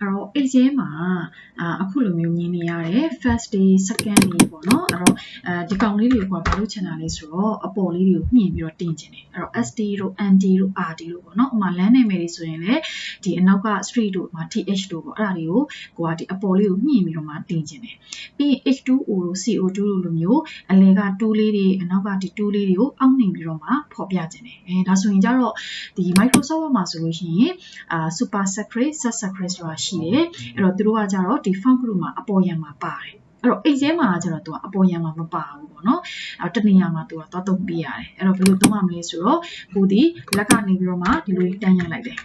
အဲ့တော့အိတ်ထဲမှာအာအခုလိုမျိုးမြင်နေရတယ် first day second day ပေါ့နော် အဲ့တော့အဲဒီကောင်လေးတွေကဘာလို့ချင်တာလဲဆိုတော့အပေါ်လေးတွေကိုညှင်ပြီးတော့တင်ချင်တယ်အဲ့တော့ SD တို့ ND တို့ RD တို့ပေါ့နော်ဥပမာလမ်းနာမည်တွေဆိုရင်လည်းဒီအနောက်က street တို့မှာ TH တို့ပေါ့အဲ့ဒါတွေကိုကိုကဒီအပေါ်လေးကိုညှင်ပြီးတော့မှတင်ချင်တယ်ပြီးရင် H2O တို့ CO2 တို့လိုမျိုးအလဲက2လေးတွေအနောက်ကဒီ2လေးတွေကိုအောက်နှိမ်ပြီးတော့မှဖော်ပြချင်တယ်အဲဒါဆိုရင်ကြတော့ဒီ Microsoft Word မှာဆိုလို့ရှိရင်အာ super secret sub secret ဆိုတာရှိတယ်အဲ့တော့သူတို့ကကြတော့ဒီ font group မှာအပေါ်ရံမှာပါတယ် အဲ့တော့အိတ်ထဲမှာကျတော့သူကအပေါ်ရံမှာမပါဘူးပေါ့နော်အဲ့တနေရာမှာသူကသွားသုံးပြရတယ်အဲ့တော့ဘယ်လိုသုံးရမလဲဆိုတော့ကိုဒီလက်ကနေပြီးတော့မှဒီလိုတန်းရလိုက်တယ်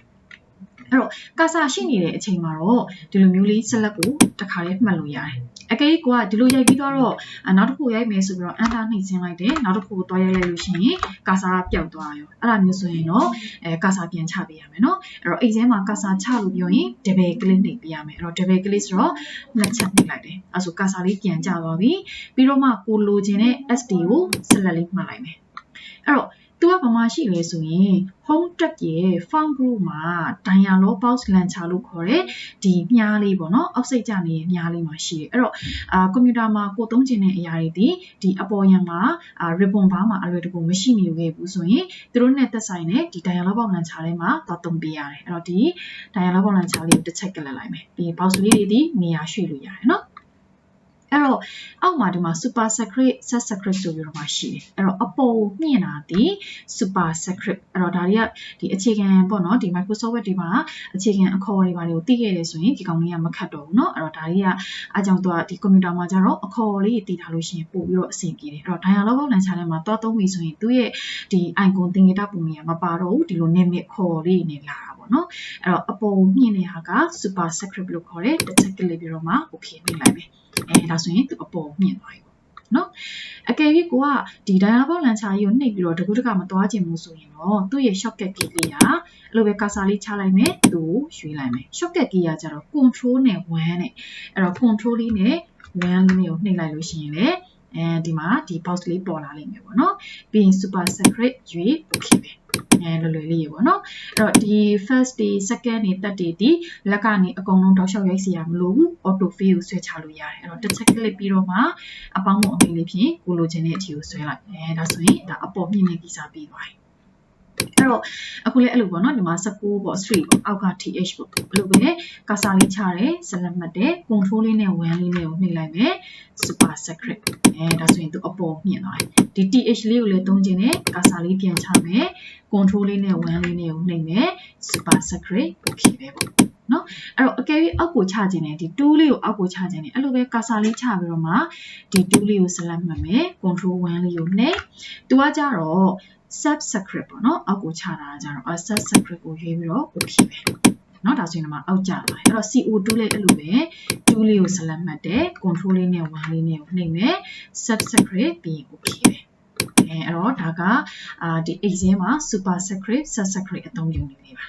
အဲ့တော့ကာစာရှိနေတဲ့အချိန်မှာတော့ဒီလိုမျိုးလေးစလက်ကိုတစ်ခါလေးမှတ်လို့ရတယ်အကယ်၍ကိုကဒီလိုရိုက်ပြီးတော့နောက်တစ်ခုရိုက်မယ်ဆိုပြီးတော့အန်တာနှိပ်စင်းလိုက်တယ်နောက်တစ်ခုကိုတွားရိုက်လိုက်လို့ရှိရင်ကာစာကပျောက်သွားရောအဲ့ဒါမျိုးဆိုရင်တော့အဲကာစာပြန်ချပေးရမယ်နော်အဲ့တော့အိတ်ထဲမှာကာစာချလို့ပြောရင်ဒဘယ်ကလစ်နှိပ်ပေးရမယ်အဲ့တော့ဒဘယ်ကလစ်ဆိုတော့နှစ်ချက်နှိပ်လိုက်တယ်အဲ့ဆိုကာစာလေးပြန်ကျသွားပြီပြီးတော့မှကိုလိုချင်တဲ့ SD ကိုဆက်လက်လေးမှတ်လိုက်မယ်အဲ့တော့ သူကဘာမှရှိလဲဆိုရင် home tab ရဲ့ font group မှာ dialog box launcher လို့ခေါ်တဲ့ဒီမြားလေးပေါ့နော်အောက်စိတ်ကြနေတဲ့မြားလေးမှာရှိတယ်အဲ့တော့အာကွန်ပျူတာမှာကိုသုံးချင်တဲ့အရာတွေဒီဒီအပေါ်ရံမှာအာ ribbon bar မှာအလွယ်တကူမရှိနေခဲ့ဘူးဆိုရင်သူတို့နဲ့သက်ဆိုင်တဲ့ဒီ dialog box launcher ထဲမှာသွားသုံးပေးရတယ်အဲ့တော့ဒီ dialog box launcher လေးကိုတစ်ချက်ကလစ်လိုက်မယ်ပြီး box လေးတွေဒီနေရာရွှေ့လို့ရတယ်နော် အဲ့တော့အောက်မှာဒီမှာ super secret set secret ဆိုပြီးတော့မှရှိတယ်အဲ့တော့အပေါ်မြင့်တာဒီ super secret အဲ့တော့ဒါတွေကဒီအခြေခံပေါ့နော်ဒီ Microsoft Word တွေမှာအခြေခံအခေါ်တွေပါတွေကိုသိခဲ့တယ်ဆိုရင်ဒီကောင်လေးကမခတ်တော့ဘူးเนาะအဲ့တော့ဒါတွေကအားကြောင့်သူကဒီကွန်ပျူတာမှာကျတော့အခေါ်လေးတွေတည်ထားလို့ရှိရင်ပို့ပြီးတော့အဆင်ပြေတယ်အဲ့တော့ dialog box launcher ထဲမှာသွားသုံးပြီဆိုရင်သူ့ရဲ့ဒီ icon သင်္ကေတပုံတွေကမပါတော့ဘူးဒီလို name ခေါ်လေးနေလာတာ ပေါ့နော်အဲ့တော့အပေါ်မြင့်နေတာက super secret လို့ခေါ်တယ်တစ်ချက်ကလေးပြီးတော့မှ okay နှိပ်လိုက်မယ်အဲဒါဆိုရင်သူအပေါ်မြင့်သွားပြီပေါ့နော်အကယ်၍ကိုကဒီ dialog launcher ကြီးကိုနှိပ်ပြီးတော့တကူတကမသွားခြင်းမို့ဆိုရင်တော့သူ့ရဲ့ shortcut key လေးကအဲ့လိုပဲ cursor လေးချလိုက်မယ်သူ့ရွှေ့လိုက်မယ် shortcut key ကကြတော့ control နဲ့1နဲ့အဲ့တော့ control လေးနဲ့1လေးကိုနှိပ်လိုက်လို့ရှိရင်လေအဲဒီမှာဒီ box လေးပေါ်လာလိမ့်မယ်ပေါ့နော်ပြီးရင် super secret ရွေး okay ပဲ အဲလွယ်လွယ်လေးရေပေါ့နော်အဲ့တော့ဒီ first day second day third day ဒီလက်ကနေအကုန်လုံးတောက်လျှောက်ရိုက်စီရမလို့ဘူး auto fill ကိုဆွဲချလို့ရတယ်အဲ့တော့တစ်ချက် click ပြီးတော့မှအပေါင်းမအမေးလေးဖြင့်ကိုလိုချင်တဲ့အထီကိုဆွဲလိုက်အဲဒါဆိုရင်ဒါအပေါ်မြင့်နေကိစ္စပြီးသွားပြီ အဲ့တော့အခုလည်းအဲ့လိုပေါ့နော်ဒီမှာ16ပေါ့ street ပေါ့အောက်က th ပေါ့ဘယ်လိုပဲကာစာလေးချတယ်ဆက်လက်မှတ်တယ် control လေးနဲ့ one လေးနဲ့ကိုနှိပ်လိုက်မယ် super secret အဲဒါဆိုရင်သူအပေါ်မြင့်သွားတယ်ဒီ th လေးကိုလည်းသုံးခြင်းနဲ့ကာစာလေးပြန်ချမယ် control လေးနဲ့ one လေးနဲ့ကိုနှိပ်မယ် super secret okay ပဲပေါ့နော်အဲ့တော့အကယ်၍အောက်ကိုချခြင်းနဲ့ဒီ2လေးကိုအောက်ကိုချခြင်းနဲ့အဲ့လိုပဲကာစာလေးချပြီးတော့မှဒီ2လေးကို select မှတ်မယ် control 1လေးကိုနှိပ်သူကကြတော့ sub secret ပေါ့နော်အောက်ကိုချတာကြတော့ sub secret ကိုရွေးပြီးတော့ okay ပဲเนาะဒါဆိုရင်တော့အောက်ကျလာအဲ့တော့ CO2 လေးအဲ့လိုပဲ2လေးကို select မှတ်တယ် control လေးနဲ့1လေးနဲ့ကိုနှိပ်မယ် sub secret ပြီးရင် okay ပဲအဲအဲ့တော့ဒါကအာဒီ exam မှာ super secret sub secret အသုံးပြုနေပြီပါ